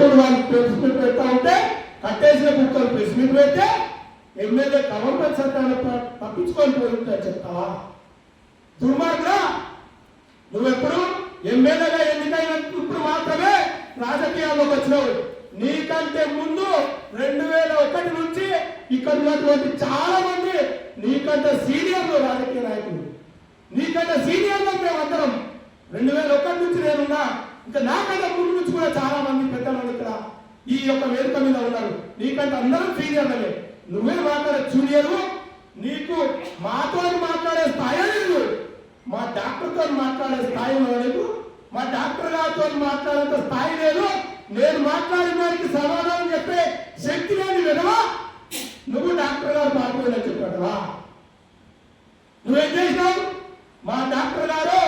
తప్పించుకొని వాళ్ళు press meet పెడతా ఉంటే కట్టేసిన కుక్కలు ప్రెస్ మీట్ పెడితే ఎమ్మెల్యే గవర్నమెంట్ సత్తాన్ని తప్పించుకొని పోయింటా చెప్తావా దుర్మార్గుడా నువ్వెప్పుడు ఎమ్మెల్యేగా ఎన్నికైనప్పుడు మాత్రమే రాజకీయాల్లోకి వచ్చినావు. నీకంటే ముందు రెండు వేల ఒకటి నుంచి ఇక్కడ ఉన్నటువంటి చాలా మంది నీకంటే సీనియర్లు రాజకీయ నాయకులు. నీకంటే సీనియర్లు మేమందరం రెండు వేల ఒకటి నుంచి నేనున్నా. ఇంకా నాకంటే ముందు నుంచి కూడా చాలా మంది ఈ యొక్క వేదిక మీద ఉన్నారు. నీకంటే అందరం సీనియర్లే నువ్వే మాట్లాడే జూనియరు నీకు మాతో మాట్లాడే స్థాయి లేదు. మా డాక్టర్తో మాట్లాడే స్థాయి లేదు. మా డాక్టర్ గారితో మాట్లాడేంత స్థాయి లేదు. నేను మాట్లాడిన దానికి సమాధానం చెప్పే శక్తి లేని విధవా? నువ్వు డాక్టర్ గారు మాట్లాడని చెప్పాడువా? నువ్వేం చేసినావు? మా డాక్టర్ గారు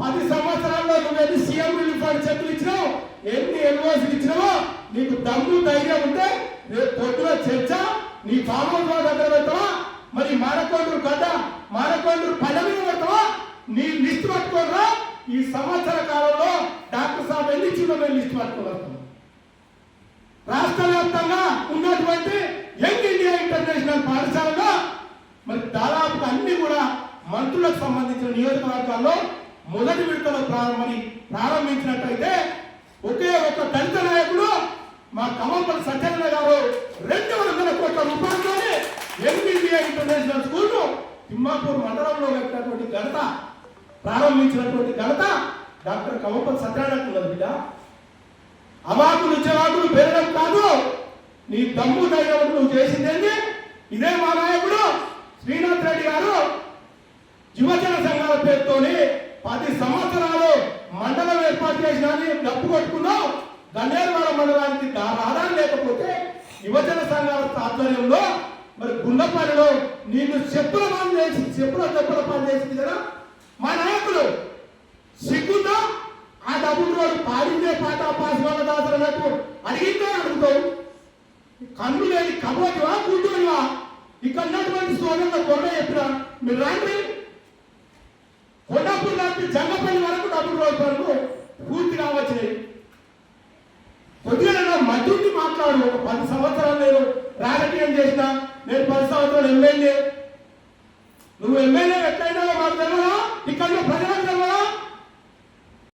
పది సంవత్సరాల్లో నువ్వేది సీఎం రిలీఫ్ ఫండ్ చెక్కులు ఇచ్చినావు? ఎన్ని ఎన్ఓసీలు ఇచ్చినావో నీకు దమ్ము ధైర్యం ఉంటే రేపు పొద్దున చర్చ నీ ఫామ్ దగ్గర పెడతావా? మరి మానకొండూరు కథ మానకొండూరు పదవి పెడతావా? నీ లిస్ట్ పట్టుకోరా. ఈ సంవత్సర కాలంలో డాక్టర్ సాబ్ ఎన్ని ఇచ్చిందో మేము లిస్ట్ పట్టుకోగలుగుతాం రాష్ట్ర వ్యాప్తంగా ఉన్నటువంటి యంగ్ ఇండియా ఇంటర్నేషనల్ పాఠశాలలో మరి దాదాపు అన్ని కూడా మంత్రులకు సంబంధించిన నియోజకవర్గాల్లో మొదటి విడతలో ప్రారంభమని ప్రారంభించినట్టయితే ఒకే ఒక దళిత నాయకుడు మా కమల్పల్లి సత్యనారాయణ గారు రెండు వందల కోట్ల రూపాయలతో young India international school Thimmapur మండలంలో పెట్టినటువంటి ఘనత ప్రారంభించినటువంటి ఘనత డాక్టర్ కమల్పల్లి సత్యనారాయణ ఉన్నది బిడ్డ. అవాకులు చెవాకులు పెరగడం కాదు. నీ తమ్ము దైవం నువ్వు చేసిందేంటి ఇదే మా నాయకుడు శ్రీనాథ్ రెడ్డి గారు. యువజన సంఘాల పేరుతోని పది సంవత్సరాలు మండలం ఏర్పాటు చేసిన డబ్బు కొట్టుకున్నావు. గన్నేరువాడ మండలానికి దా- ఆధారం లేకపోతే యువజన సంఘాల ఆధ్వర్యంలో మరి గుండపల్లిలో నిన్ను చెప్పుల పని చేసి చెప్పుల చెప్పుల పని చేసింది కదా మా నాయకుడు సిగ్గుతో ఆ డబ్బులు వాడు పాడిందే పాట పాస్ వాళ్ళ దాసరి అన్నట్టు అడిగిందే అడుగుతావు కన్ను లేని కబోటివా కూర్చోనివా ఇక్కడ ఉన్నటువంటి సోదరుల గొర్రె చెప్పిన మీరు రాండి. కొండపూర్ లాంటి జంగపల్లి వరకు డబ్బులు రోజు వరకు పూర్తిగా వచ్చినాయి కొద్దిగా నా మధ్యుడిని మాట్లాడు ఒక పది సంవత్సరాలు నేను రాజకీయం చేసిన నేను పది సంవత్సరాలు ఎమ్మెల్యే. నువ్వు ఎమ్మెల్యే ఎట్లయినా మాకు తెలియదా ఇక్కడ ప్రజలకు